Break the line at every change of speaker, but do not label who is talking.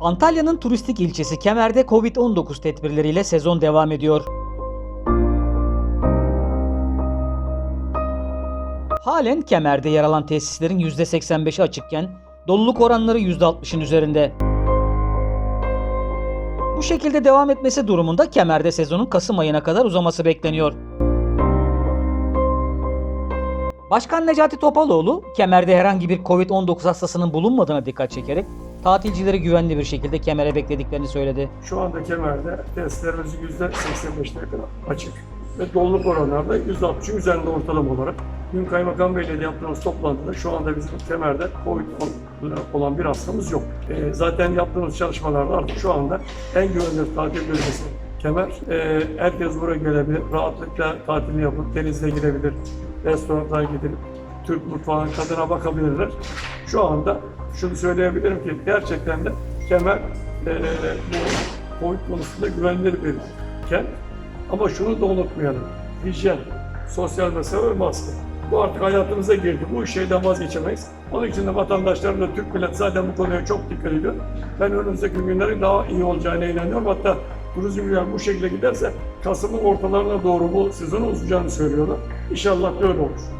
Antalya'nın turistik ilçesi Kemer'de Covid-19 tedbirleriyle sezon devam ediyor. Halen Kemer'de yer alan tesislerin %85'i açıkken doluluk oranları %60'ın üzerinde. Bu şekilde devam etmesi durumunda Kemer'de sezonun Kasım ayına kadar uzaması bekleniyor. Başkan Necati Topaloğlu, Kemer'de herhangi bir Covid-19 hastasının bulunmadığına dikkat çekerek tatilcileri güvenli bir şekilde Kemer'e beklediklerini söyledi.
Şu anda Kemer'de testlerimiz %85'e kadar açık ve doluluk oranları da %60'ın üzerinde ortalama olarak. Dün Kaymakam Bey'le de yaptığımız toplantıda şu anda bizim Kemer'de Covid olan bir hastamız yok. Ee, zaten yaptığımız çalışmalarda artık şu anda en güvenilir tatil bölgesi Kemer. Ee, herkes buraya gelebilir, rahatlıkla tatilini yapıp denize girebilir, restoranlara gidip Türk mutfağının tadına bakabilirler. Şu anda şunu söyleyebilirim ki gerçekten de Kemer e, bu Covid konusunda güvenilir bir kent. Ama şunu da unutmayalım. Hijyen, sosyal mesafe ve maske. Bu artık hayatımıza girdi. Bu şeyden vazgeçemeyiz. Onun için de vatandaşlarım da Türk millet zaten bu konuya çok dikkat ediyor. Ben önümüzdeki günlerin daha iyi olacağına inanıyorum. Hatta turizm güven bu şekilde giderse Kasım'ın ortalarına doğru bu sezonun uzayacağını söylüyorlar. İnşallah da öyle olur.